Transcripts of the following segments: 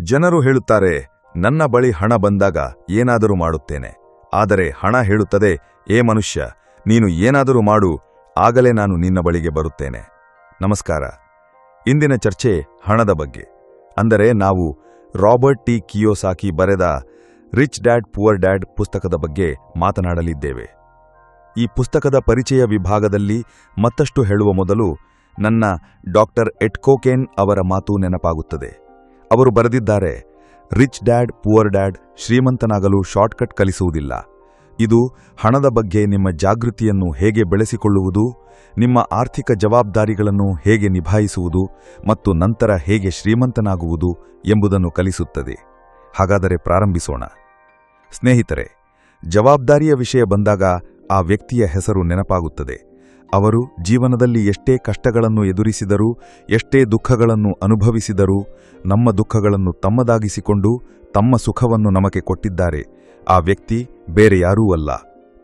ಜನರು ಹೇಳುತ್ತಾರೆ, ನನ್ನ ಬಳಿ ಹಣ ಬಂದಾಗ ಏನಾದರೂ ಮಾಡುತ್ತೇನೆ. ಆದರೆ ಹಣ ಹೇಳುತ್ತದೆ, ಏ ಮನುಷ್ಯ, ನೀನು ಏನಾದರೂ ಮಾಡು, ಆಗಲೇ ನಾನು ನಿನ್ನ ಬಳಿಗೆ ಬರುತ್ತೇನೆ. ನಮಸ್ಕಾರ. ಇಂದಿನ ಚರ್ಚೆ ಹಣದ ಬಗ್ಗೆ. ಅಂದರೆ ನಾವು ರಾಬರ್ಟ್ ಟಿ. ಕಿಯೋಸಾಕಿ ಬರೆದ ರಿಚ್ ಡ್ಯಾಡ್, ಪುವರ್ ಡ್ಯಾಡ್ ಪುಸ್ತಕದ ಬಗ್ಗೆ ಮಾತನಾಡಲಿದ್ದೇವೆ. ಈ ಪುಸ್ತಕದ ಪರಿಚಯ ವಿಭಾಗದಲ್ಲಿ ಮತ್ತಷ್ಟು ಹೇಳುವ ಮೊದಲು ನನ್ನ ಡಾಕ್ಟರ್ ಎಟ್ಕೋಕೇನ್ ಅವರ ಮಾತು ನೆನಪಾಗುತ್ತದೆ. ಅವರು ಬರೆದಿದ್ದಾರೆ, ರಿಚ್ ಡ್ಯಾಡ್, ಪುವರ್ ಡ್ಯಾಡ್, ಶ್ರೀಮಂತನಾಗಲು ಶಾರ್ಟ್ಕಟ್ ಕಲಿಸುವುದಿಲ್ಲ. ಇದು ಹಣದ ಬಗ್ಗೆ ನಿಮ್ಮ ಜಾಗೃತಿಯನ್ನು ಹೇಗೆ ಬೆಳೆಸಿಕೊಳ್ಳುವುದು, ನಿಮ್ಮ ಆರ್ಥಿಕ ಜವಾಬ್ದಾರಿಗಳನ್ನು ಹೇಗೆ ನಿಭಾಯಿಸುವುದು ಮತ್ತು ನಂತರ ಹೇಗೆ ಶ್ರೀಮಂತನಾಗುವುದು ಎಂಬುದನ್ನು ಕಲಿಸುತ್ತದೆ. ಹಾಗಾದರೆ ಪ್ರಾರಂಭಿಸೋಣ. ಸ್ನೇಹಿತರೆ, ಜವಾಬ್ದಾರಿಯ ವಿಷಯ ಬಂದಾಗ ಆ ವ್ಯಕ್ತಿಯ ಹೆಸರು ನೆನಪಾಗುತ್ತದೆ. ಅವರು ಜೀವನದಲ್ಲಿ ಎಷ್ಟೇ ಕಷ್ಟಗಳನ್ನು ಎದುರಿಸಿದರೂ, ಎಷ್ಟೇ ದುಃಖಗಳನ್ನು ಅನುಭವಿಸಿದರೂ, ನಮ್ಮ ದುಃಖಗಳನ್ನು ತಮ್ಮದಾಗಿಸಿಕೊಂಡು ತಮ್ಮ ಸುಖವನ್ನು ನಮಗೆ ಕೊಟ್ಟಿದ್ದಾರೆ. ಆ ವ್ಯಕ್ತಿ ಬೇರೆ ಯಾರೂ ಅಲ್ಲ.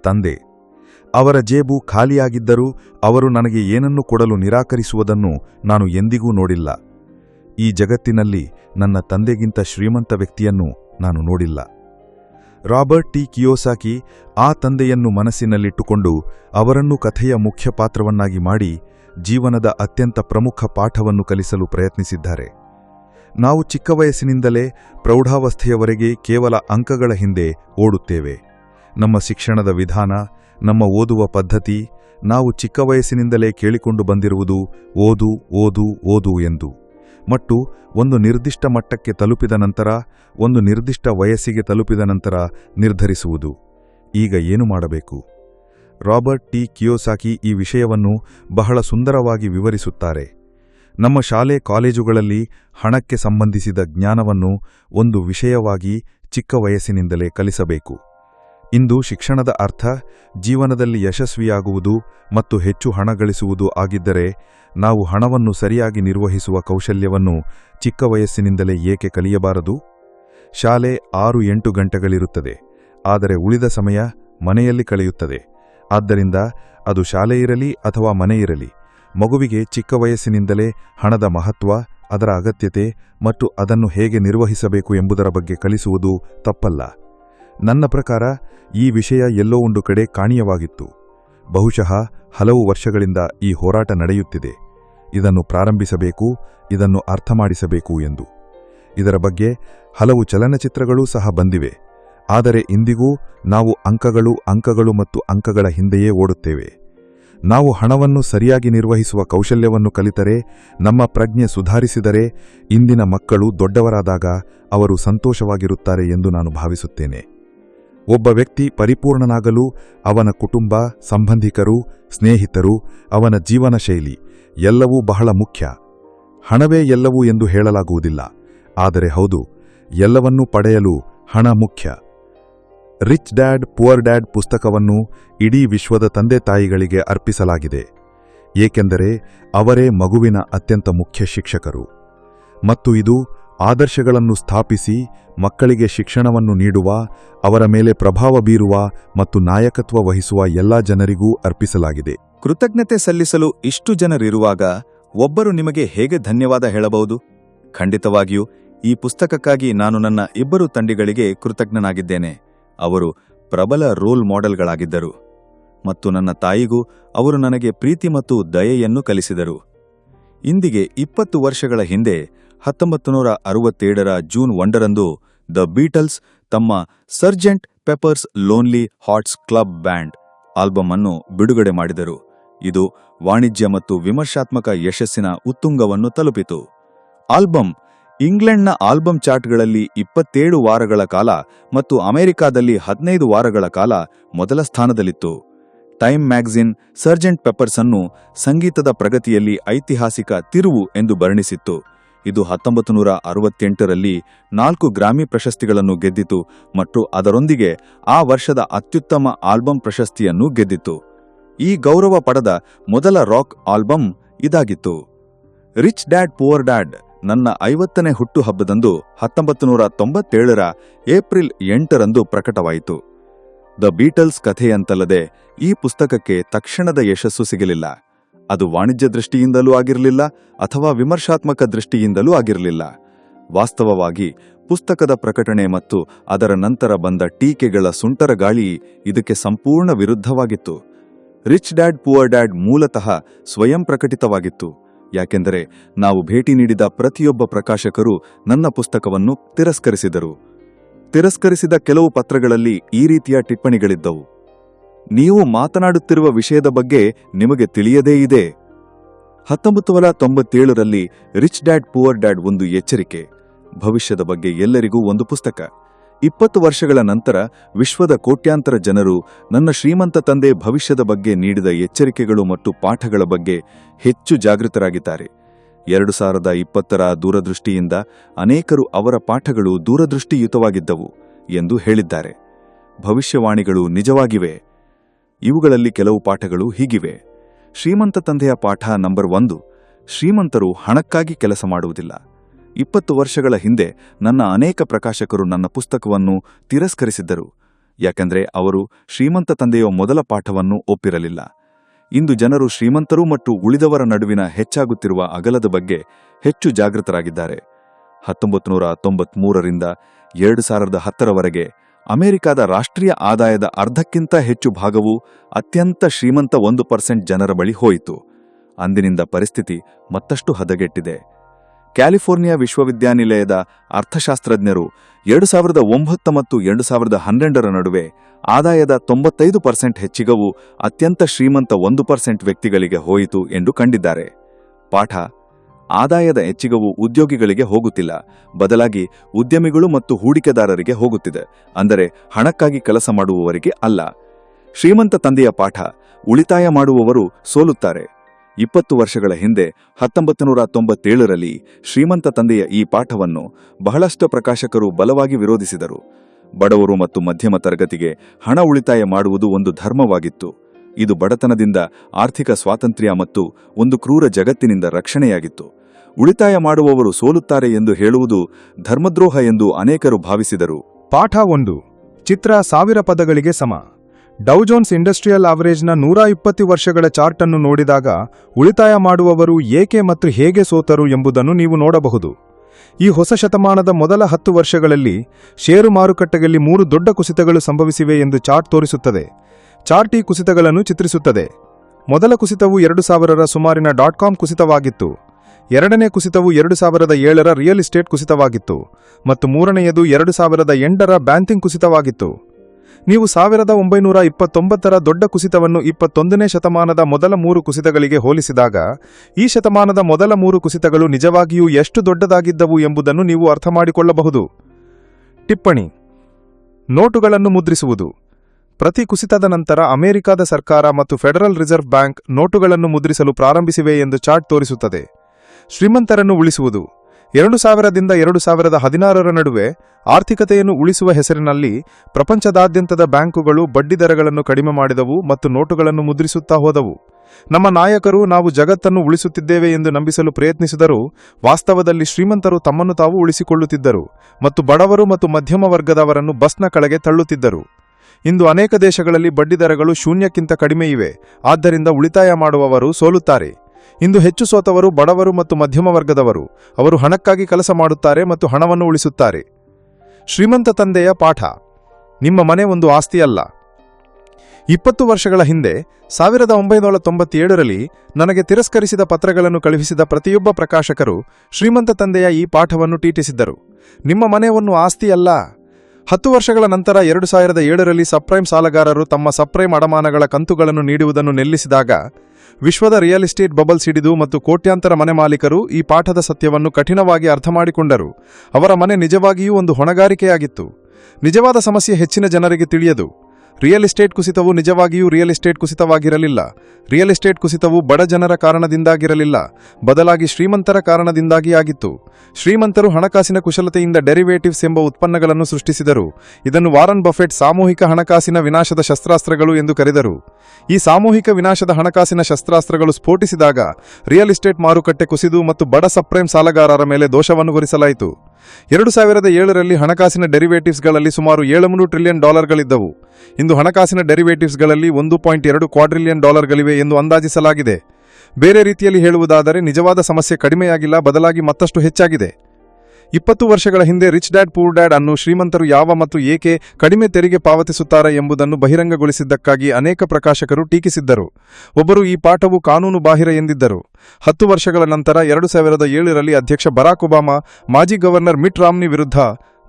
ತಂದೆ, ಅವರ ಜೇಬು ಖಾಲಿಯಾಗಿದ್ದರೂ ಅವರು ನನಗೆ ಏನನ್ನು ಕೊಡಲು ನಿರಾಕರಿಸುವುದನ್ನು ನಾನು ಎಂದಿಗೂ ನೋಡಿಲ್ಲ. ಈ ಜಗತ್ತಿನಲ್ಲಿ ನನ್ನ ತಂದೆಗಿಂತ ಶ್ರೀಮಂತ ವ್ಯಕ್ತಿಯನ್ನು ನಾನು ನೋಡಿಲ್ಲ. Robert T. ಕಿಯೋಸಾಕಿ ಆ ತಂದೆಯನ್ನು ಮನಸ್ಸಿನಲ್ಲಿಟ್ಟುಕೊಂಡು ಅವರನ್ನು ಕಥೆಯ ಮುಖ್ಯ ಪಾತ್ರವನ್ನಾಗಿ ಮಾಡಿ ಜೀವನದ ಅತ್ಯಂತ ಪ್ರಮುಖ ಪಾಠವನ್ನು ಕಲಿಸಲು ಪ್ರಯತ್ನಿಸಿದ್ದಾರೆ. ನಾವು ಚಿಕ್ಕ ವಯಸ್ಸಿನಿಂದಲೇ ಪ್ರೌಢಾವಸ್ಥೆಯವರೆಗೆ ಕೇವಲ ಅಂಕಗಳ ಹಿಂದೆ ಓಡುತ್ತೇವೆ. ನಮ್ಮ ಶಿಕ್ಷಣದ ವಿಧಾನ, ನಮ್ಮ ಓದುವ ಪದ್ಧತಿ, ನಾವು ಚಿಕ್ಕ ವಯಸ್ಸಿನಿಂದಲೇ ಕೇಳಿಕೊಂಡು ಬಂದಿರುವುದು ಓದು ಓದು ಓದು ಎಂದು. ಮತ್ತು ಒಂದು ನಿರ್ದಿಷ್ಟ ಮಟ್ಟಕ್ಕೆ ತಲುಪಿದ ನಂತರ, ಒಂದು ನಿರ್ದಿಷ್ಟ ವಯಸ್ಸಿಗೆ ತಲುಪಿದ ನಂತರ ನಿರ್ಧರಿಸುವುದು. ಈಗ ಏನು ಮಾಡಬೇಕು? Robert T. ಕಿಯೋಸಾಕಿ ಈ ವಿಷಯವನ್ನು ಬಹಳ ಸುಂದರವಾಗಿ ವಿವರಿಸುತ್ತಾರೆ. ನಮ್ಮ ಶಾಲೆ ಕಾಲೇಜುಗಳಲ್ಲಿ ಹಣಕ್ಕೆ ಸಂಬಂಧಿಸಿದ ಜ್ಞಾನವನ್ನು ಒಂದು ವಿಷಯವಾಗಿ ಚಿಕ್ಕ ವಯಸ್ಸಿನಿಂದಲೇ ಕಲಿಸಬೇಕು. ಇಂದು ಶಿಕ್ಷಣದ ಅರ್ಥ ಜೀವನದಲ್ಲಿ ಯಶಸ್ವಿಯಾಗುವುದು ಮತ್ತು ಹೆಚ್ಚು ಹಣ ಗಳಿಸುವುದು ಆಗಿದ್ದರೆ ನಾವು ಹಣವನ್ನು ಸರಿಯಾಗಿ ನಿರ್ವಹಿಸುವ ಕೌಶಲ್ಯವನ್ನು ಚಿಕ್ಕ ವಯಸ್ಸಿನಿಂದಲೇ ಏಕೆ ಕಲಿಯಬಾರದು? ಶಾಲೆ ಆರು ಎಂಟು ಗಂಟೆಗಳಿರುತ್ತದೆ, ಆದರೆ ಉಳಿದ ಸಮಯ ಮನೆಯಲ್ಲಿ ಕಳೆಯುತ್ತದೆ. ಆದ್ದರಿಂದ ಅದು ಶಾಲೆ ಇರಲಿ ಅಥವಾ ಮನೆ ಇರಲಿ, ಮಗುವಿಗೆ ಚಿಕ್ಕ ವಯಸ್ಸಿನಿಂದಲೇ ಹಣದ ಮಹತ್ವ, ಅದರ ಅಗತ್ಯತೆ ಮತ್ತು ಅದನ್ನು ಹೇಗೆ ನಿರ್ವಹಿಸಬೇಕು ಎಂಬುದರ ಬಗ್ಗೆ ಕಲಿಸುವುದು ತಪ್ಪಲ್ಲ. ನನ್ನ ಪ್ರಕಾರ ಈ ವಿಷಯ ಎಲ್ಲೋ ಒಂದು ಕಡೆ ಕಾಣೀಯವಾಗಿತ್ತು. ಬಹುಶಃ ಹಲವು ವರ್ಷಗಳಿಂದ ಈ ಹೋರಾಟ ನಡೆಯುತ್ತಿದೆ. ಇದನ್ನು ಪ್ರಾರಂಭಿಸಬೇಕು, ಇದನ್ನು ಅರ್ಥಮಾಡಿಸಬೇಕು ಎಂದು. ಇದರ ಬಗ್ಗೆ ಹಲವು ಚಲನಚಿತ್ರಗಳೂ ಸಹ ಬಂದಿವೆ. ಆದರೆ ಇಂದಿಗೂ ನಾವು ಅಂಕಗಳು ಅಂಕಗಳು ಮತ್ತು ಅಂಕಗಳ ಹಿಂದೆಯೇ ಓಡುತ್ತೇವೆ. ನಾವು ಹಣವನ್ನು ಸರಿಯಾಗಿ ನಿರ್ವಹಿಸುವ ಕೌಶಲ್ಯವನ್ನು ಕಲಿತರೆ, ನಮ್ಮ ಪ್ರಜ್ಞೆ ಸುಧಾರಿಸಿದರೆ ಇಂದಿನ ಮಕ್ಕಳು ದೊಡ್ಡವರಾದಾಗ ಅವರು ಸಂತೋಷವಾಗಿರುತ್ತಾರೆ ಎಂದು ನಾನು ಭಾವಿಸುತ್ತೇನೆ. ಒಬ್ಬ ವ್ಯಕ್ತಿ ಪರಿಪೂರ್ಣನಾಗಲು ಅವನ ಕುಟುಂಬ, ಸಂಬಂಧಿಕರು, ಸ್ನೇಹಿತರು, ಅವನ ಜೀವನ ಶೈಲಿ ಎಲ್ಲವೂ ಬಹಳ ಮುಖ್ಯ. ಹಣವೇ ಎಲ್ಲವೂ ಎಂದು ಹೇಳಲಾಗುವುದಿಲ್ಲ. ಆದರೆ ಹೌದು, ಎಲ್ಲವನ್ನೂ ಪಡೆಯಲು ಹಣ ಮುಖ್ಯ. ರಿಚ್ ಡ್ಯಾಡ್, ಪುವರ್ ಡ್ಯಾಡ್ ಪುಸ್ತಕವನ್ನು ಇಡೀ ವಿಶ್ವದ ತಂದೆ ತಾಯಿಗಳಿಗೆ ಅರ್ಪಿಸಲಾಗಿದೆ. ಏಕೆಂದರೆ ಅವರೇ ಮಗುವಿನ ಅತ್ಯಂತ ಮುಖ್ಯ ಶಿಕ್ಷಕರು. ಮತ್ತು ಇದು ಆದರ್ಶಗಳನ್ನು ಸ್ಥಾಪಿಸಿ ಮಕ್ಕಳಿಗೆ ಶಿಕ್ಷಣವನ್ನು ನೀಡುವ, ಅವರ ಮೇಲೆ ಪ್ರಭಾವ ಬೀರುವ ಮತ್ತು ನಾಯಕತ್ವ ವಹಿಸುವ ಎಲ್ಲಾ ಜನರಿಗೂ ಅರ್ಪಿಸಲಾಗಿದೆ. ಕೃತಜ್ಞತೆ ಸಲ್ಲಿಸಲು ಇಷ್ಟು ಜನರಿರುವಾಗ ಒಬ್ಬರು ನಿಮಗೆ ಹೇಗೆ ಧನ್ಯವಾದ ಹೇಳಬಹುದು? ಖಂಡಿತವಾಗಿಯೂ, ಈ ಪುಸ್ತಕಕ್ಕಾಗಿ ನಾನು ನನ್ನ ಇಬ್ಬರು ತಂಡಿಗಳಿಗೆ ಕೃತಜ್ಞನಾಗಿದ್ದೇನೆ. ಅವರು ಪ್ರಬಲ ರೋಲ್ ಮಾಡೆಲ್ಗಳಾಗಿದ್ದರು. ಮತ್ತು ನನ್ನ ತಾಯಿಗೂ ಅವರು ನನಗೆ ಪ್ರೀತಿ ಮತ್ತು ದಯೆಯನ್ನು ಕಲಿಸಿದರು. ಇಂದಿಗೆ ಇಪ್ಪತ್ತು ವರ್ಷಗಳ ಹಿಂದೆ ಹತ್ತೊಂಬತ್ತು ನೂರ ಅರವತ್ತೇಳರ ಜೂನ್ ಒಂದರಂದು ದ ಬೀಟಲ್ಸ್ ತಮ್ಮ Sergeant Pepper's Lonely Hearts Club Band album ಅನ್ನು ಬಿಡುಗಡೆ ಮಾಡಿದರು. ಇದು ವಾಣಿಜ್ಯ ಮತ್ತು ವಿಮರ್ಶಾತ್ಮಕ ಯಶಸ್ಸಿನ ಉತ್ತುಂಗವನ್ನು ತಲುಪಿತು. ಆಲ್ಬಮ್ ಇಂಗ್ಲೆಂಡ್ನ ಆಲ್ಬಮ್ ಚಾರ್ಟ್ಗಳಲ್ಲಿ ಇಪ್ಪತ್ತೇಳು ವಾರಗಳ ಕಾಲ ಮತ್ತು ಅಮೆರಿಕಾದಲ್ಲಿ ಹದಿನೈದು ವಾರಗಳ ಕಾಲ ಮೊದಲ ಸ್ಥಾನದಲ್ಲಿತ್ತು. ಟೈಮ್ ಮ್ಯಾಗ್ಝಿನ್ ಸರ್ಜೆಂಟ್ ಪೆಪರ್ಸ್ ಅನ್ನು ಸಂಗೀತದ ಪ್ರಗತಿಯಲ್ಲಿ ಐತಿಹಾಸಿಕ ತಿರುವು ಎಂದು ಬಣ್ಣಿಸಿತ್ತು ಇದು ಹತ್ತೊಂಬತ್ತು ನೂರ ಅರವತ್ತೆಂಟರಲ್ಲಿ ನಾಲ್ಕು ಗ್ರಾಮಿ ಪ್ರಶಸ್ತಿಗಳನ್ನು ಗೆದ್ದಿತು ಮತ್ತು ಅದರೊಂದಿಗೆ ಆ ವರ್ಷದ ಅತ್ಯುತ್ತಮ ಆಲ್ಬಂ ಪ್ರಶಸ್ತಿಯನ್ನು ಗೆದ್ದಿತು. ಈ ಗೌರವ ಪಡೆದ ಮೊದಲ ರಾಕ್ ಆಲ್ಬಂ ಇದಾಗಿತ್ತು. ರಿಚ್ ಡ್ಯಾಡ್ ಪುವರ್ ಡ್ಯಾಡ್ ನನ್ನ ಐವತ್ತನೇ ಹುಟ್ಟುಹಬ್ಬದಂದು ಹತ್ತೊಂಬತ್ತು ನೂರ ತೊಂಬತ್ತೇಳರ ಏಪ್ರಿಲ್ ಎಂಟರಂದು ಪ್ರಕಟವಾಯಿತು. ದ ಬೀಟಲ್ಸ್ ಕಥೆಯಂತಲ್ಲದೆ ಈ ಪುಸ್ತಕಕ್ಕೆ ತಕ್ಷಣದ ಯಶಸ್ಸು ಸಿಗಲಿಲ್ಲ. ಅದು ವಾಣಿಜ್ಯ ದೃಷ್ಟಿಯಿಂದಲೂ ಆಗಿರಲಿಲ್ಲ ಅಥವಾ ವಿಮರ್ಶಾತ್ಮಕ ದೃಷ್ಟಿಯಿಂದಲೂ ಆಗಿರಲಿಲ್ಲ. ವಾಸ್ತವವಾಗಿ, ಪುಸ್ತಕದ ಪ್ರಕಟಣೆ ಮತ್ತು ಅದರ ನಂತರ ಬಂದ ಟೀಕೆಗಳ ಸುಂಟರ ಗಾಳಿ ಇದಕ್ಕೆ ಸಂಪೂರ್ಣ ವಿರುದ್ಧವಾಗಿತ್ತು. ರಿಚ್ ಡ್ಯಾಡ್, ಪುವರ್ ಡ್ಯಾಡ್ ಮೂಲತಃ ಸ್ವಯಂ ಪ್ರಕಟಿತವಾಗಿತ್ತು. ಯಾಕೆಂದರೆ, ನಾವು ಭೇಟಿ ನೀಡಿದ ಪ್ರತಿಯೊಬ್ಬ ಪ್ರಕಾಶಕರು ನನ್ನ ಪುಸ್ತಕವನ್ನು ತಿರಸ್ಕರಿಸಿದರು. ತಿರಸ್ಕರಿಸಿದ ಕೆಲವು ಪತ್ರಗಳಲ್ಲಿ ಈ ರೀತಿಯ ಟಿಪ್ಪಣಿಗಳಿದ್ದವು. ನೀವು ಮಾತನಾಡುತ್ತಿರುವ ವಿಷಯದ ಬಗ್ಗೆ ನಿಮಗೆ ತಿಳಿಯದೇ ಇದೆ. ಹತ್ತೊಂಬತ್ತು ನೂರ ತೊಂಬತ್ತೇಳರಲ್ಲಿ ರಿಚ್ ಡ್ಯಾಡ್ ಪುವರ್ ಡ್ಯಾಡ್ ಒಂದು ಎಚ್ಚರಿಕೆ, ಭವಿಷ್ಯದ ಬಗ್ಗೆ ಎಲ್ಲರಿಗೂ ಒಂದು ಪುಸ್ತಕ. ಇಪ್ಪತ್ತು ವರ್ಷಗಳ ನಂತರ ವಿಶ್ವದ ಕೋಟ್ಯಾಂತರ ಜನರು ನನ್ನ ಶ್ರೀಮಂತ ತಂದೆ ಭವಿಷ್ಯದ ಬಗ್ಗೆ ನೀಡಿದ ಎಚ್ಚರಿಕೆಗಳು ಮತ್ತು ಪಾಠಗಳ ಬಗ್ಗೆ ಹೆಚ್ಚು ಜಾಗೃತರಾಗಿದ್ದಾರೆ. ಎರಡು ಸಾವಿರದ ಇಪ್ಪತ್ತರ ದೂರದೃಷ್ಟಿಯಿಂದ ಅನೇಕರು ಅವರ ಪಾಠಗಳು ದೂರದೃಷ್ಟಿಯುತವಾಗಿದ್ದವು ಎಂದು ಹೇಳಿದ್ದಾರೆ. ಭವಿಷ್ಯವಾಣಿಗಳು ನಿಜವಾಗಿವೆ. ಇವುಗಳಲ್ಲಿ ಕೆಲವು ಪಾಠಗಳು ಹೀಗಿವೆ. ಶ್ರೀಮಂತ ತಂದೆಯ ಪಾಠ ನಂಬರ್ ಒಂದು, ಶ್ರೀಮಂತರು ಹಣಕ್ಕಾಗಿ ಕೆಲಸ ಮಾಡುವುದಿಲ್ಲ. ಇಪ್ಪತ್ತು ವರ್ಷಗಳ ಹಿಂದೆ ನನ್ನ ಅನೇಕ ಪ್ರಕಾಶಕರು ನನ್ನ ಪುಸ್ತಕವನ್ನು ತಿರಸ್ಕರಿಸಿದ್ದರು. ಯಾಕೆಂದರೆ ಅವರು ಶ್ರೀಮಂತ ತಂದೆಯ ಮೊದಲ ಪಾಠವನ್ನು ಒಪ್ಪಿರಲಿಲ್ಲ. ಇಂದು ಜನರು ಶ್ರೀಮಂತರು ಮತ್ತು ಉಳಿದವರ ನಡುವಿನ ಹೆಚ್ಚಾಗುತ್ತಿರುವ ಅಗಲದ ಬಗ್ಗೆ ಹೆಚ್ಚು ಜಾಗೃತರಾಗಿದ್ದಾರೆ. ಹತ್ತೊಂಬತ್ತು ನೂರ ತೊಂಬತ್ಮೂರರಿಂದ ಎರಡು ಸಾವಿರದ ಹತ್ತರವರೆಗೆ ಅಮೆರಿಕದ ರಾಷ್ಟ್ರೀಯ ಆದಾಯದ ಅರ್ಧಕ್ಕಿಂತ ಹೆಚ್ಚು ಭಾಗವು ಅತ್ಯಂತ ಶ್ರೀಮಂತ ಒಂದು ಪರ್ಸೆಂಟ್ ಜನರ ಬಳಿ ಹೋಯಿತು. ಅಂದಿನಿಂದ ಪರಿಸ್ಥಿತಿ ಮತ್ತಷ್ಟು ಹದಗೆಟ್ಟಿದೆ. ಕ್ಯಾಲಿಫೋರ್ನಿಯಾ ವಿಶ್ವವಿದ್ಯಾನಿಲಯದ ಅರ್ಥಶಾಸ್ತ್ರಜ್ಞರು ಎರಡು ಸಾವಿರದ ಒಂಬತ್ತು ಮತ್ತು ಎರಡು ಸಾವಿರದ ಹನ್ನೆರಡರ ನಡುವೆ ಆದಾಯದ ತೊಂಬತ್ತೈದು ಪರ್ಸೆಂಟ್ ಹೆಚ್ಚಿಗವು ಅತ್ಯಂತ ಶ್ರೀಮಂತ ಒಂದು ಪರ್ಸೆಂಟ್ ವ್ಯಕ್ತಿಗಳಿಗೆ ಹೋಯಿತು ಎಂದು ಕಂಡಿದ್ದಾರೆ. ಪಾಠ ಆದಾಯದ ಹೆಚ್ಚಿಗವು ಉದ್ಯೋಗಿಗಳಿಗೆ ಹೋಗುತ್ತಿಲ್ಲ. ಬದಲಾಗಿ ಉದ್ಯಮಿಗಳು ಮತ್ತು ಹೂಡಿಕೆದಾರರಿಗೆ ಹೋಗುತ್ತಿದೆ. ಅಂದರೆ ಹಣಕ್ಕಾಗಿ ಕೆಲಸ ಮಾಡುವವರಿಗೆ ಅಲ್ಲ. ಶ್ರೀಮಂತ ತಂದೆಯ ಪಾಠ, ಉಳಿತಾಯ ಮಾಡುವವರು ಸೋಲುತ್ತಾರೆ. ಇಪ್ಪತ್ತು ವರ್ಷಗಳ ಹಿಂದೆ ಹತ್ತೊಂಬತ್ತು ನೂರ ತೊಂಬತ್ತೇಳರಲ್ಲಿ ಶ್ರೀಮಂತ ತಂದೆಯ ಈ ಪಾಠವನ್ನು ಬಹಳಷ್ಟು ಪ್ರಕಾಶಕರು ಬಲವಾಗಿ ವಿರೋಧಿಸಿದರು. ಬಡವರು ಮತ್ತು ಮಧ್ಯಮ ತರಗತಿಗೆ ಹಣ ಉಳಿತಾಯ ಮಾಡುವುದು ಒಂದು ಧರ್ಮವಾಗಿತ್ತು. ಇದು ಬಡತನದಿಂದ ಆರ್ಥಿಕ ಸ್ವಾತಂತ್ರ್ಯ ಮತ್ತು ಒಂದು ಕ್ರೂರ ಜಗತ್ತಿನಿಂದ ರಕ್ಷಣೆಯಾಗಿತ್ತು. ಉಳಿತಾಯ ಮಾಡುವವರು ಸೋಲುತ್ತಾರೆ ಎಂದು ಹೇಳುವುದು ಧರ್ಮದ್ರೋಹ ಎಂದು ಅನೇಕರು ಭಾವಿಸಿದರು. ಪಾಠ ಒಂದು. ಚಿತ್ರ ಸಾವಿರ ಪದಗಳಿಗೆ ಸಮ. ಡೌಜೋನ್ಸ್ ಇಂಡಸ್ಟ್ರಿಯಲ್ ಆವರೇಜ್ನ ನೂರ ಇಪ್ಪತ್ತು ವರ್ಷಗಳ ಚಾರ್ಟ್ ಅನ್ನು ನೋಡಿದಾಗ ಉಳಿತಾಯ ಮಾಡುವವರು ಏಕೆ ಮತ್ತು ಹೇಗೆ ಸೋತರು ಎಂಬುದನ್ನು ನೀವು ನೋಡಬಹುದು. ಈ ಹೊಸ ಶತಮಾನದ ಮೊದಲ ಹತ್ತು ವರ್ಷಗಳಲ್ಲಿ ಷೇರು ಮಾರುಕಟ್ಟೆಯಲ್ಲಿ ಮೂರು ದೊಡ್ಡ ಕುಸಿತಗಳು ಸಂಭವಿಸಿವೆ ಎಂದು ಚಾರ್ಟ್ ತೋರಿಸುತ್ತದೆ. ಚಾರ್ಟ್ ಈ ಕುಸಿತಗಳನ್ನು ಚಿತ್ರಿಸುತ್ತದೆ. ಮೊದಲ ಕುಸಿತವು ಎರಡು ಸಾವಿರರ ಸುಮಾರಿನ ಡಾಟ್ ಕಾಮ್ ಕುಸಿತವಾಗಿತ್ತು. ಎರಡನೇ ಕುಸಿತವು ಎರಡು ಸಾವಿರದ ಏಳರ ರಿಯಲ್ ಎಸ್ಟೇಟ್ ಕುಸಿತವಾಗಿತ್ತು ಮತ್ತು ಮೂರನೆಯದು ಎರಡು ಸಾವಿರದ ಎಂಟರ ಬ್ಯಾಂಕಿಂಗ್ ಕುಸಿತವಾಗಿತ್ತು. ನೀವು ಸಾವಿರದ ಒಂಬೈನೂರ ಇಪ್ಪತ್ತೊಂಬತ್ತರ ದೊಡ್ಡ ಕುಸಿತವನ್ನು ಇಪ್ಪತ್ತೊಂದನೇ ಶತಮಾನದ ಮೊದಲ ಮೂರು ಕುಸಿತಗಳಿಗೆ ಹೋಲಿಸಿದಾಗ, ಈ ಶತಮಾನದ ಮೊದಲ ಮೂರು ಕುಸಿತಗಳು ನಿಜವಾಗಿಯೂ ಎಷ್ಟು ದೊಡ್ಡದಾಗಿದ್ದವು ಎಂಬುದನ್ನು ನೀವು ಅರ್ಥಮಾಡಿಕೊಳ್ಳಬಹುದು. ಟಿಪ್ಪಣಿ. ನೋಟುಗಳನ್ನು ಮುದ್ರಿಸುವುದು. ಪ್ರತಿ ಕುಸಿತದ ನಂತರ ಅಮೆರಿಕಾದ ಸರ್ಕಾರ ಮತ್ತು ಫೆಡರಲ್ ರಿಸರ್ವ್ ಬ್ಯಾಂಕ್ ನೋಟುಗಳನ್ನು ಮುದ್ರಿಸಲು ಪ್ರಾರಂಭಿಸಿವೆ ಎಂದು ಚಾರ್ಟ್ ತೋರಿಸುತ್ತದೆ. ಶ್ರೀಮಂತರನ್ನು ಉಳಿಸುವುದು. ಎರಡು ಸಾವಿರದಿಂದ ಎರಡು ಸಾವಿರದ ಹದಿನಾರರ ನಡುವೆ ಆರ್ಥಿಕತೆಯನ್ನು ಉಳಿಸುವ ಹೆಸರಿನಲ್ಲಿ ಪ್ರಪಂಚದಾದ್ಯಂತದ ಬ್ಯಾಂಕುಗಳು ಬಡ್ಡಿದರಗಳನ್ನು ಕಡಿಮೆ ಮಾಡಿದವು ಮತ್ತು ನೋಟುಗಳನ್ನು ಮುದ್ರಿಸುತ್ತಾ ಹೋದವು. ನಮ್ಮ ನಾಯಕರು ನಾವು ಜಗತ್ತನ್ನು ಉಳಿಸುತ್ತಿದ್ದೇವೆ ಎಂದು ನಂಬಿಸಲು ಪ್ರಯತ್ನಿಸಿದರೂ ವಾಸ್ತವದಲ್ಲಿ ಶ್ರೀಮಂತರು ತಮ್ಮನ್ನು ತಾವು ಉಳಿಸಿಕೊಳ್ಳುತ್ತಿದ್ದರು ಮತ್ತು ಬಡವರು ಮತ್ತು ಮಧ್ಯಮ ವರ್ಗದವರನ್ನು ಬಸ್ನ ಕಳೆಗೆ ತಳ್ಳುತ್ತಿದ್ದರು. ಇಂದು ಅನೇಕ ದೇಶಗಳಲ್ಲಿ ಬಡ್ಡಿದರಗಳು ಶೂನ್ಯಕ್ಕಿಂತ ಕಡಿಮೆ ಇವೆ. ಆದ್ದರಿಂದ ಉಳಿತಾಯ ಮಾಡುವವರು ಸೋಲುತ್ತಾರೆ. ಇಂದು ಹೆಚ್ಚು ಸೋತವರು ಬಡವರು ಮತ್ತು ಮಧ್ಯಮ ವರ್ಗದವರು. ಅವರು ಹಣಕ್ಕಾಗಿ ಕೆಲಸ ಮಾಡುತ್ತಾರೆ ಮತ್ತು ಹಣವನ್ನು ಉಳಿಸುತ್ತಾರೆ. ಶ್ರೀಮಂತ ತಂದೆಯ ಪಾಠ. ನಿಮ್ಮ ಮನೆ ಒಂದು ಆಸ್ತಿಯಲ್ಲ. ಇಪ್ಪತ್ತು ವರ್ಷಗಳ ಹಿಂದೆ, ಸಾವಿರದ ಒಂಬೈನೂರ ತೊಂಬತ್ತೇಳರಲ್ಲಿ ನನಗೆ ತಿರಸ್ಕರಿಸಿದ ಪತ್ರಗಳನ್ನು ಕಳುಹಿಸಿದ ಪ್ರತಿಯೊಬ್ಬ ಪ್ರಕಾಶಕರು ಶ್ರೀಮಂತ ತಂದೆಯ ಈ ಪಾಠವನ್ನು ಟೀಟಿಸಿದ್ದರು. ನಿಮ್ಮ ಮನೆ ಒಂದು ಆಸ್ತಿಯಲ್ಲ. ಹತ್ತು ವರ್ಷಗಳ ನಂತರ ಎರಡು ಸಾವಿರದ ಏಳರಲ್ಲಿ ಸಬ್ಪ್ರೈಮ್ ಸಾಲಗಾರರು ತಮ್ಮ ಸಬ್ಪ್ರೈಮ್ ಅಡಮಾನಗಳ ಕಂತುಗಳನ್ನು ನೀಡುವುದನ್ನು ನಿಲ್ಲಿಸಿದಾಗ ವಿಶ್ವದ ರಿಯಲ್ ಎಸ್ಟೇಟ್ ಬಬಲ್ ಸಿಡಿದು ಮತ್ತು ಕೋಟ್ಯಾಂತರ ಮನೆ ಮಾಲೀಕರು ಈ ಪಾಠದ ಸತ್ಯವನ್ನು ಕಠಿಣವಾಗಿ ಅರ್ಥಮಾಡಿಕೊಂಡರು. ಅವರ ಮನೆ ನಿಜವಾಗಿಯೂ ಒಂದು ಹೊಣೆಗಾರಿಕೆಯಾಗಿತ್ತು. ನಿಜವಾದ ಸಮಸ್ಯೆ ಹೆಚ್ಚಿನ ಜನರಿಗೆ ತಿಳಿಯದು. ರಿಯಲ್ ಎಸ್ಟೇಟ್ ಕುಸಿತವು ನಿಜವಾಗಿಯೂ ರಿಯಲ್ ಎಸ್ಟೇಟ್ ಕುಸಿತವಾಗಿರಲಿಲ್ಲ. ರಿಯಲ್ ಎಸ್ಟೇಟ್ ಕುಸಿತವು ಬಡ ಜನರ ಕಾರಣದಿಂದಾಗಿರಲಿಲ್ಲ. ಬದಲಾಗಿ ಶ್ರೀಮಂತರ ಕಾರಣದಿಂದಾಗಿ ಆಗಿತ್ತು. ಶ್ರೀಮಂತರು ಹಣಕಾಸಿನ ಕುಶಲತೆಯಿಂದ ಡೆರಿವೇಟಿವ್ಸ್ ಎಂಬ ಉತ್ಪನ್ನಗಳನ್ನು ಸೃಷ್ಟಿಸಿದರು. ಇದನ್ನು ವಾರನ್ ಬಫೆಟ್ ಸಾಮೂಹಿಕ ಹಣಕಾಸಿನ ವಿನಾಶದ ಶಸ್ತ್ರಾಸ್ತ್ರಗಳು ಎಂದು ಕರೆದರು. ಈ ಸಾಮೂಹಿಕ ವಿನಾಶದ ಹಣಕಾಸಿನ ಶಸ್ತ್ರಾಸ್ತ್ರಗಳು ಸ್ಫೋಟಿಸಿದಾಗ ರಿಯಲ್ ಎಸ್ಟೇಟ್ ಮಾರುಕಟ್ಟೆ ಕುಸಿದು ಮತ್ತು ಬಡ ಸಬ್ಪ್ರೈಮ್ ಸಾಲಗಾರರ ಮೇಲೆ ದೋಷವನ್ನು ಹೊರಿಸಲಾಯಿತು ಎರಡು ಸಾವಿರದ ಏಳರಲ್ಲಿ ಹಣಕಾಸಿನ ಡೆರಿವೇಟಿವ್ಸ್ಗಳಲ್ಲಿ ಸುಮಾರು ಏಳುನೂರು ಟ್ರಿಲಿಯನ್ ಡಾಲರ್ಗಳಿದ್ದವು. ಇಂದು ಹಣಕಾಸಿನ ಡೆರಿವೇಟಿವ್ಸ್ಗಳಲ್ಲಿ ಒಂದು ಪಾಯಿಂಟ್ ಎರಡು ಕ್ವಾಡ್ರಿಲಿಯನ್ ಡಾಲರ್ಗಳಿವೆ ಎಂದು ಅಂದಾಜಿಸಲಾಗಿದೆ. ಬೇರೆ ರೀತಿಯಲ್ಲಿ ಹೇಳುವುದಾದರೆ ನಿಜವಾದ ಸಮಸ್ಯೆ ಕಡಿಮೆಯಾಗಿಲ್ಲ, ಬದಲಾಗಿ ಮತ್ತಷ್ಟು ಹೆಚ್ಚಾಗಿದೆ. ಇಪ್ಪತ್ತು ವರ್ಷಗಳ ಹಿಂದೆ ರಿಚ್ ಡ್ಯಾಡ್ ಪೂರ್ ಡ್ಯಾಡ್ ಅನ್ನು ಶ್ರೀಮಂತರು ಯಾವ ಮತ್ತು ಏಕೆ ಕಡಿಮೆ ತೆರಿಗೆ ಪಾವತಿಸುತ್ತಾರೆ ಎಂಬುದನ್ನು ಬಹಿರಂಗಗೊಳಿಸಿದ್ದಕ್ಕಾಗಿ ಅನೇಕ ಪ್ರಕಾಶಕರು ಟೀಕಿಸಿದ್ದರು. ಒಬ್ಬರು ಈ ಪಾಠವು ಕಾನೂನು ಬಾಹಿರ ಎಂದಿದ್ದರು. ಹತ್ತು ವರ್ಷಗಳ ನಂತರ ಎರಡು ಸಾವಿರದ ಏಳರಲ್ಲಿ ಅಧ್ಯಕ್ಷ ಬರಾಕ್ ಒಬಾಮಾ, ಮಾಜಿ ಗವರ್ನರ್ ಮಿಟ್ ರಾಮ್ನಿ ವಿರುದ್ಧ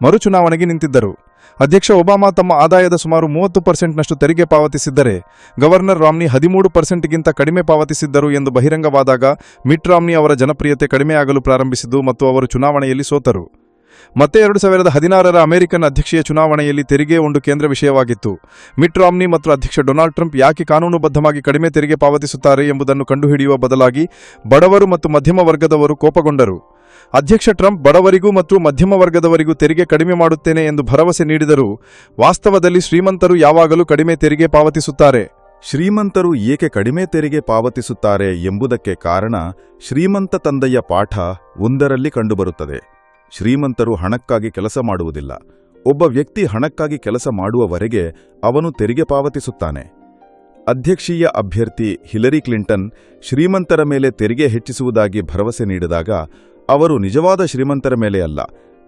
ಮರುಚುನಾವಣೆಗೆ ನಿಂತಿದ್ದರು. ಅಧ್ಯಕ್ಷ ಒಬಾಮಾ ತಮ್ಮ ಆದಾಯದ ಸುಮಾರು ಮೂವತ್ತು ಪರ್ಸೆಂಟ್ನಷ್ಟು ತೆರಿಗೆ ಪಾವತಿಸಿದ್ದರೆ ಗವರ್ನರ್ ರಾಮ್ನಿ ಹದಿಮೂರು ಪರ್ಸೆಂಟ್ಗಿಂತ ಕಡಿಮೆ ಪಾವತಿಸಿದ್ದರು ಎಂದು ಬಹಿರಂಗವಾದಾಗ ಮಿಟ್ ರಾಮ್ನಿ ಅವರ ಜನಪ್ರಿಯತೆ ಕಡಿಮೆಯಾಗಲು ಪ್ರಾರಂಭಿಸಿದ್ದು ಮತ್ತು ಅವರು ಚುನಾವಣೆಯಲ್ಲಿ ಸೋತರು. ಮತ್ತೆ ಎರಡು ಸಾವಿರದ ಹದಿನಾರರ ಅಮೆರಿಕನ್ ಅಧ್ಯಕ್ಷೀಯ ಚುನಾವಣೆಯಲ್ಲಿ ತೆರಿಗೆ ಒಂದು ಕೇಂದ್ರ ವಿಷಯವಾಗಿತ್ತು. ಮಿಟ್ ರಾಮ್ನಿ ಮತ್ತು ಅಧ್ಯಕ್ಷ ಡೊನಾಲ್ಡ್ ಟ್ರಂಪ್ ಯಾಕೆ ಕಾನೂನುಬದ್ಧವಾಗಿ ಕಡಿಮೆ ತೆರಿಗೆ ಪಾವತಿಸುತ್ತಾರೆ ಎಂಬುದನ್ನು ಕಂಡುಹಿಡಿಯುವ ಬದಲಾಗಿ ಬಡವರು ಮತ್ತು ಮಧ್ಯಮ ವರ್ಗದವರು ಕೋಪಗೊಂಡರು. ಅಧ್ಯಕ್ಷ ಟ್ರಂಪ್ ಬಡವರಿಗೂ ಮತ್ತು ಮಧ್ಯಮ ವರ್ಗದವರಿಗೂ ತೆರಿಗೆ ಕಡಿಮೆ ಮಾಡುತ್ತೇನೆ ಎಂದು ಭರವಸೆ ನೀಡಿದರು ವಾಸ್ತವದಲ್ಲಿ ಶ್ರೀಮಂತರು ಯಾವಾಗಲೂ ಕಡಿಮೆ ತೆರಿಗೆ ಪಾವತಿಸುತ್ತಾರೆ. ಶ್ರೀಮಂತರು ಏಕೆ ಕಡಿಮೆ ತೆರಿಗೆ ಪಾವತಿಸುತ್ತಾರೆ ಎಂಬುದಕ್ಕೆ ಕಾರಣ ಶ್ರೀಮಂತ ತಂದೆಯ ಪಾಠ ಒಂದರಲ್ಲಿ ಕಂಡುಬರುತ್ತದೆ. ಶ್ರೀಮಂತರು ಹಣಕ್ಕಾಗಿ ಕೆಲಸ ಮಾಡುವುದಿಲ್ಲ. ಒಬ್ಬ ವ್ಯಕ್ತಿ ಹಣಕ್ಕಾಗಿ ಕೆಲಸ ಮಾಡುವವರೆಗೆ ಅವನು ತೆರಿಗೆ ಪಾವತಿಸುತ್ತಾನೆ. ಅಧ್ಯಕ್ಷೀಯ ಅಭ್ಯರ್ಥಿ ಹಿಲರಿ ಕ್ಲಿಂಟನ್ ಶ್ರೀಮಂತರ ಮೇಲೆ ತೆರಿಗೆ ಹೆಚ್ಚಿಸುವುದಾಗಿ ಭರವಸೆ ನೀಡಿದಾಗ ಅವರು ನಿಜವಾದ ಶ್ರೀಮಂತರ ಮೇಲೆ ಅಲ್ಲ.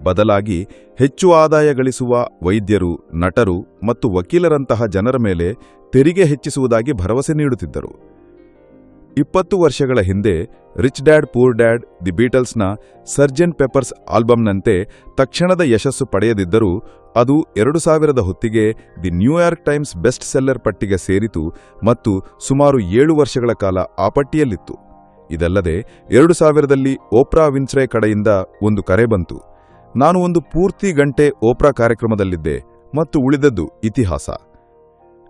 ಬದಲಾಗಿ ಹೆಚ್ಚು ಆದಾಯ ಗಳಿಸುವ ವೈದ್ಯರು, ನಟರು ಮತ್ತು ವಕೀಲರಂತಹ ಜನರ ಮೇಲೆ ತೆರಿಗೆ ಹೆಚ್ಚಿಸುವುದಾಗಿ ಭರವಸೆ ನೀಡುತ್ತಿದ್ದರು. ಇಪ್ಪತ್ತು ವರ್ಷಗಳ ಹಿಂದೆ Rich Dad, Poor Dad, the ಬೀಟಲ್ಸ್ನ Sergeant Pepper's ಆಲ್ಬಮ್ನಂತೆ ತಕ್ಷಣದ ಯಶಸ್ಸು ಪಡೆಯದಿದ್ದರೂ ಅದು ಎರಡು ಸಾವಿರದ ಹೊತ್ತಿಗೆ the New York Times best seller ಪಟ್ಟಿಗೆ ಸೇರಿತು ಮತ್ತು ಸುಮಾರು ಏಳು ವರ್ಷಗಳ ಕಾಲ ಆ ಪಟ್ಟಿಯಲ್ಲಿತ್ತು. ಇದಲ್ಲದೆ ಎರಡು ಸಾವಿರದಲ್ಲಿ ಓಪ್ರಾ ವಿನ್ಸ್ರೆ ಕಡೆಯಿಂದ ಒಂದು ಕರೆ ಬಂತು. ನಾನು ಒಂದು ಪೂರ್ತಿ ಗಂಟೆ ಓಪ್ರಾ ಕಾರ್ಯಕ್ರಮದಲ್ಲಿದ್ದೆ ಮತ್ತು ಉಳಿದದ್ದು ಇತಿಹಾಸ.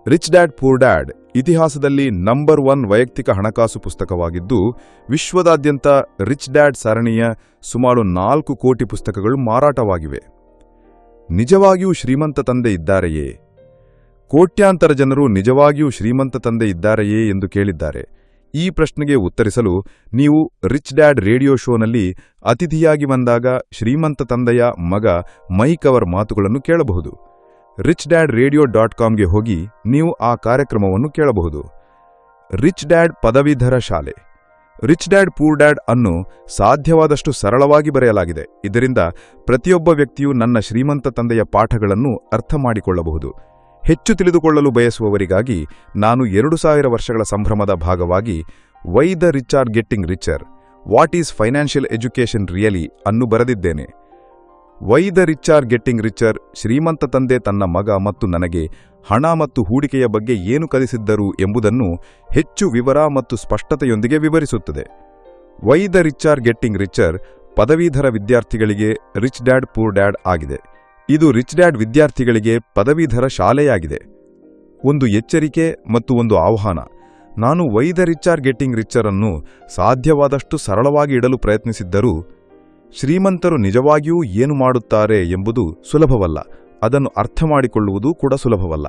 ರಿಚ್ ಡ್ಯಾಡ್ ಪೂರ್ ಡ್ಯಾಡ್ ಇತಿಹಾಸದಲ್ಲಿ ನಂಬರ್ ಒನ್ ವೈಯಕ್ತಿಕ ಹಣಕಾಸು ಪುಸ್ತಕವಾಗಿದ್ದು, ವಿಶ್ವದಾದ್ಯಂತ ರಿಚ್ ಡ್ಯಾಡ್ ಸರಣಿಯ ಸುಮಾರು ನಾಲ್ಕು ಕೋಟಿ ಪುಸ್ತಕಗಳು ಮಾರಾಟವಾಗಿವೆ. ನಿಜವಾಗಿಯೂ ಶ್ರೀಮಂತ ತಂದೆ ಇದ್ದಾರೆಯೇ? ಕೋಟ್ಯಾಂತರ ಜನರು ನಿಜವಾಗಿಯೂ ಶ್ರೀಮಂತ ತಂದೆ ಇದ್ದಾರೆಯೇ ಎಂದು ಕೇಳಿದ್ದಾರೆ. ಈ ಪ್ರಶ್ನೆಗೆ ಉತ್ತರಿಸಲು ನೀವು ರಿಚ್ ಡ್ಯಾಡ್ ರೇಡಿಯೋ ಶೋನಲ್ಲಿ ಅತಿಥಿಯಾಗಿ ಬಂದಾಗ ಶ್ರೀಮಂತ ತಂದೆಯ ಮಗ ಮೈಕ್ ಅವರ್ ಮಾತುಗಳನ್ನು ಕೇಳಬಹುದು. ರಿಚ್ ಡ್ಯಾಡ್ ರೇಡಿಯೋ ಡಾಟ್ ಕಾಮ್ಗೆ ಹೋಗಿ ನೀವು ಆ ಕಾರ್ಯಕ್ರಮವನ್ನು ಕೇಳಬಹುದು. ರಿಚ್ ಡ್ಯಾಡ್ ಪದವೀಧರ ಶಾಲೆ. ರಿಚ್ ಡ್ಯಾಡ್ ಪೂರ್ ಡ್ಯಾಡ್ ಅನ್ನು ಸಾಧ್ಯವಾದಷ್ಟು ಸರಳವಾಗಿ ಬರೆಯಲಾಗಿದೆ. ಇದರಿಂದ ಪ್ರತಿಯೊಬ್ಬ ವ್ಯಕ್ತಿಯು ನನ್ನ ಶ್ರೀಮಂತ ತಂದೆಯ ಪಾಠಗಳನ್ನು ಅರ್ಥ ಮಾಡಿಕೊಳ್ಳಬಹುದು. ಹೆಚ್ಚು ತಿಳಿದುಕೊಳ್ಳಲು ಬಯಸುವವರಿಗಾಗಿ ನಾನು ಎರಡು ಸಾವಿರ ವರ್ಷಗಳ ಸಂಭ್ರಮದ ಭಾಗವಾಗಿ Why the Rich Are Getting Richer, What Is Financial Education Really ಅನ್ನು ಬರೆದಿದ್ದೇನೆ. Why the Rich Are Getting Richer ಶ್ರೀಮಂತ ತಂದೆ ತನ್ನ ಮಗ ಮತ್ತು ನನಗೆ ಹಣ ಮತ್ತು ಹೂಡಿಕೆಯ ಬಗ್ಗೆ ಏನು ಕಲಿಸಿದ್ದರು ಎಂಬುದನ್ನು ಹೆಚ್ಚು ವಿವರ ಮತ್ತು ಸ್ಪಷ್ಟತೆಯೊಂದಿಗೆ ವಿವರಿಸುತ್ತದೆ. Why the Rich Are Getting Richer ಪದವೀಧರ ವಿದ್ಯಾರ್ಥಿಗಳಿಗೆ ರಿಚ್ ಡ್ಯಾಡ್ ಪೂರ್ ಡ್ಯಾಡ್ ಆಗಿದೆ. ಇದು ರಿಚ್ ಡ್ಯಾಡ್ ವಿದ್ಯಾರ್ಥಿಗಳಿಗೆ ಪದವೀಧರ ಶಾಲೆಯಾಗಿದೆ. ಒಂದು ಎಚ್ಚರಿಕೆ ಮತ್ತು ಒಂದು ಆಹ್ವಾನ. ನಾನು Why the Rich Getting Richer ಅನ್ನು ಸಾಧ್ಯವಾದಷ್ಟು ಸರಳವಾಗಿ ಇಡಲು ಪ್ರಯತ್ನಿಸಿದ್ದರೂ, ಶ್ರೀಮಂತರು ನಿಜವಾಗಿಯೂ ಏನು ಮಾಡುತ್ತಾರೆ ಎಂಬುದು ಸುಲಭವಲ್ಲ. ಅದನ್ನು ಅರ್ಥ ಮಾಡಿಕೊಳ್ಳುವುದು ಕೂಡ ಸುಲಭವಲ್ಲ.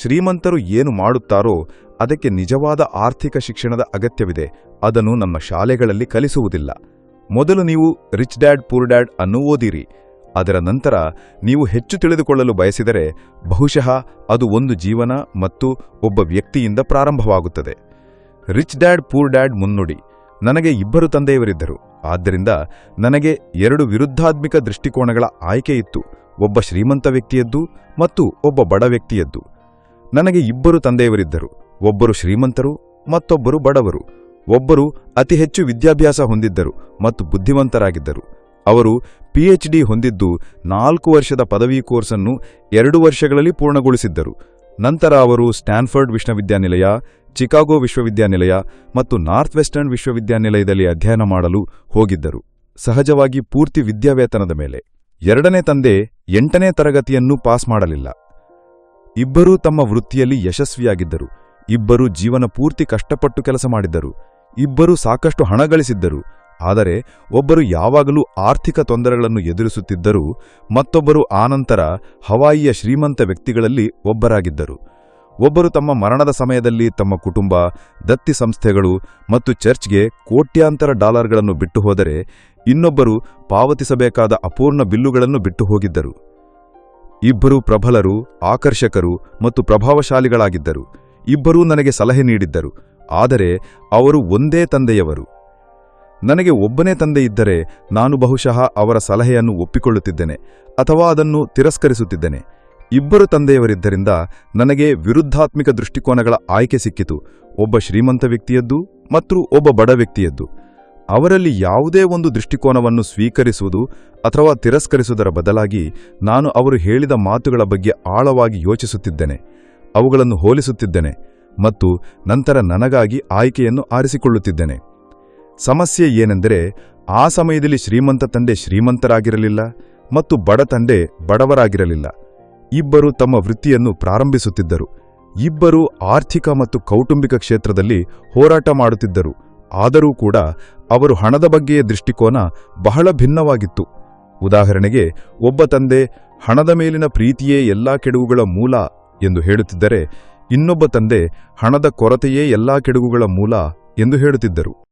ಶ್ರೀಮಂತರು ಏನು ಮಾಡುತ್ತಾರೋ ಅದಕ್ಕೆ ನಿಜವಾದ ಆರ್ಥಿಕ ಶಿಕ್ಷಣದ ಅಗತ್ಯವಿದೆ. ಅದನ್ನು ನಮ್ಮ ಶಾಲೆಗಳಲ್ಲಿ ಕಲಿಸುವುದಿಲ್ಲ. ಮೊದಲು ನೀವು ರಿಚ್ ಡ್ಯಾಡ್ ಪೂರ್ ಡ್ಯಾಡ್ ಅನ್ನು ಓದಿರಿ. ಅದರ ನಂತರ ನೀವು ಹೆಚ್ಚು ತಿಳಿದುಕೊಳ್ಳಲು ಬಯಸಿದರೆ ಬಹುಶಃ ಅದು ಒಂದು ಜೀವನ ಮತ್ತು ಒಬ್ಬ ವ್ಯಕ್ತಿಯಿಂದ ಪ್ರಾರಂಭವಾಗುತ್ತದೆ. ರಿಚ್ ಡ್ಯಾಡ್, ಪೂರ್ ಡ್ಯಾಡ್ ಮುನ್ನುಡಿ. ನನಗೆ ಇಬ್ಬರು ತಂದೆಯವರಿದ್ದರು. ಆದ್ದರಿಂದ ನನಗೆ ಎರಡು ವಿರುದ್ಧಾತ್ಮಿಕ ದೃಷ್ಟಿಕೋನಗಳ ಆಯ್ಕೆ ಇತ್ತು. ಒಬ್ಬ ಶ್ರೀಮಂತ ವ್ಯಕ್ತಿಯದ್ದು ಮತ್ತು ಒಬ್ಬ ಬಡ ವ್ಯಕ್ತಿಯದ್ದು. ನನಗೆ ಇಬ್ಬರು ತಂದೆಯವರಿದ್ದರು. ಒಬ್ಬರು ಶ್ರೀಮಂತರು, ಮತ್ತೊಬ್ಬರು ಬಡವರು. ಒಬ್ಬರು ಅತಿ ಹೆಚ್ಚು ವಿದ್ಯಾಭ್ಯಾಸ ಹೊಂದಿದ್ದರು ಮತ್ತು ಬುದ್ಧಿವಂತರಾಗಿದ್ದರು. ಅವರು ಪಿಎಚ್ಡಿ ಹೊಂದಿದ್ದು ನಾಲ್ಕು ವರ್ಷದ ಪದವಿ ಕೋರ್ಸನ್ನು ಎರಡು ವರ್ಷಗಳಲ್ಲಿ ಪೂರ್ಣಗೊಳಿಸಿದ್ದರು. ನಂತರ ಅವರು ಸ್ಟ್ಯಾನ್ಫರ್ಡ್ ವಿಶ್ವವಿದ್ಯಾನಿಲಯ, ಚಿಕಾಗೋ ವಿಶ್ವವಿದ್ಯಾನಿಲಯ ಮತ್ತು ನಾರ್ತ್ ವೆಸ್ಟರ್ನ್ ವಿಶ್ವವಿದ್ಯಾನಿಲಯದಲ್ಲಿ ಅಧ್ಯಯನ ಮಾಡಲು ಹೋಗಿದ್ದರು. ಸಹಜವಾಗಿ ಪೂರ್ತಿ ವಿದ್ಯಾವೇತನದ ಮೇಲೆ. ಎರಡನೇ ತಂದೆ ಎಂಟನೇ ತರಗತಿಯನ್ನು ಪಾಸ್ ಮಾಡಲಿಲ್ಲ. ಇಬ್ಬರೂ ತಮ್ಮ ವೃತ್ತಿಯಲ್ಲಿ ಯಶಸ್ವಿಯಾಗಿದ್ದರು. ಇಬ್ಬರೂ ಜೀವನ ಪೂರ್ತಿ ಕಷ್ಟಪಟ್ಟು ಕೆಲಸ ಮಾಡಿದ್ದರು. ಇಬ್ಬರೂ ಸಾಕಷ್ಟು ಹಣ ಗಳಿಸಿದ್ದರು. ಆದರೆ ಒಬ್ಬರು ಯಾವಾಗಲೂ ಆರ್ಥಿಕ ತೊಂದರೆಗಳನ್ನು ಎದುರಿಸುತ್ತಿದ್ದರೂ ಮತ್ತೊಬ್ಬರು ಆನಂತರ ಹವಾಯಿಯ ಶ್ರೀಮಂತ ವ್ಯಕ್ತಿಗಳಲ್ಲಿ ಒಬ್ಬರಾಗಿದ್ದರು. ಒಬ್ಬರು ತಮ್ಮ ಮರಣದ ಸಮಯದಲ್ಲಿ ತಮ್ಮ ಕುಟುಂಬ, ದತ್ತಿ ಸಂಸ್ಥೆಗಳು ಮತ್ತು ಚರ್ಚ್ಗೆ ಕೋಟ್ಯಾಂತರ ಡಾಲರ್ಗಳನ್ನು ಬಿಟ್ಟು ಹೋದರೆ ಇನ್ನೊಬ್ಬರು ಪಾವತಿಸಬೇಕಾದ ಅಪೂರ್ಣ ಬಿಲ್ಲುಗಳನ್ನು ಬಿಟ್ಟು ಹೋಗಿದ್ದರು ಇಬ್ಬರೂ ಪ್ರಬಲರು, ಆಕರ್ಷಕರು ಮತ್ತು ಪ್ರಭಾವಶಾಲಿಗಳಾಗಿದ್ದರು. ಇಬ್ಬರೂ ನನಗೆ ಸಲಹೆ ನೀಡಿದ್ದರು. ಆದರೆ ಅವರು ಒಂದೇ ತಂದೆಯವರು. ನನಗೆ ಒಬ್ಬನೇ ತಂದೆ ಇದ್ದರೆ ನಾನು ಬಹುಶಃ ಅವರ ಸಲಹೆಯನ್ನು ಒಪ್ಪಿಕೊಳ್ಳುತ್ತಿದ್ದೇನೆ ಅಥವಾ ಅದನ್ನು ತಿರಸ್ಕರಿಸುತ್ತಿದ್ದೇನೆ. ಇಬ್ಬರು ತಂದೆಯವರಿದ್ದರಿಂದ ನನಗೆ ವಿರುದ್ಧಾತ್ಮಿಕ ದೃಷ್ಟಿಕೋನಗಳ ಆಯ್ಕೆ ಸಿಕ್ಕಿತು. ಒಬ್ಬ ಶ್ರೀಮಂತ ವ್ಯಕ್ತಿಯದ್ದು, ಮತ್ತು ಒಬ್ಬ ಬಡ ವ್ಯಕ್ತಿಯದ್ದು. ಅವರಲ್ಲಿ ಯಾವುದೇ ಒಂದು ದೃಷ್ಟಿಕೋನವನ್ನು ಸ್ವೀಕರಿಸುವುದು ಅಥವಾ ತಿರಸ್ಕರಿಸುವುದರ ಬದಲಾಗಿ ನಾನು ಅವರು ಹೇಳಿದ ಮಾತುಗಳ ಬಗ್ಗೆ ಆಳವಾಗಿ ಯೋಚಿಸುತ್ತಿದ್ದೇನೆ, ಅವುಗಳನ್ನು ಹೋಲಿಸುತ್ತಿದ್ದೇನೆ ಮತ್ತು ನಂತರ ನನಗಾಗಿ ಆಯ್ಕೆಯನ್ನು ಆರಿಸಿಕೊಳ್ಳುತ್ತಿದ್ದೇನೆ. ಸಮಸ್ಯೆ ಏನೆಂದರೆ ಆ ಸಮಯದಲ್ಲಿ ಶ್ರೀಮಂತ ತಂದೆ ಶ್ರೀಮಂತರಾಗಿರಲಿಲ್ಲ ಮತ್ತು ಬಡ ತಂದೆ ಬಡವರಾಗಿರಲಿಲ್ಲ. ಇಬ್ಬರು ತಮ್ಮ ವೃತ್ತಿಯನ್ನು ಪ್ರಾರಂಭಿಸುತ್ತಿದ್ದರು. ಇಬ್ಬರು ಆರ್ಥಿಕ ಮತ್ತು ಕೌಟುಂಬಿಕ ಕ್ಷೇತ್ರದಲ್ಲಿ ಹೋರಾಟ ಮಾಡುತ್ತಿದ್ದರು. ಆದರೂ ಕೂಡ ಅವರು ಹಣದ ಬಗ್ಗೆಯ ದೃಷ್ಟಿಕೋನ ಬಹಳ ಭಿನ್ನವಾಗಿತ್ತು. ಉದಾಹರಣೆಗೆ, ಒಬ್ಬ ತಂದೆ ಹಣದ ಮೇಲಿನ ಪ್ರೀತಿಯೇ ಎಲ್ಲಾ ಕೆಡುಗುಗಳ ಮೂಲ ಎಂದು ಹೇಳುತ್ತಿದ್ದರೆ, ಇನ್ನೊಬ್ಬ ತಂದೆ ಹಣದ ಕೊರತೆಯೇ ಎಲ್ಲಾ ಕೆಡುಗುಗಳ ಮೂಲ ಎಂದು ಹೇಳುತ್ತಿದ್ದರು.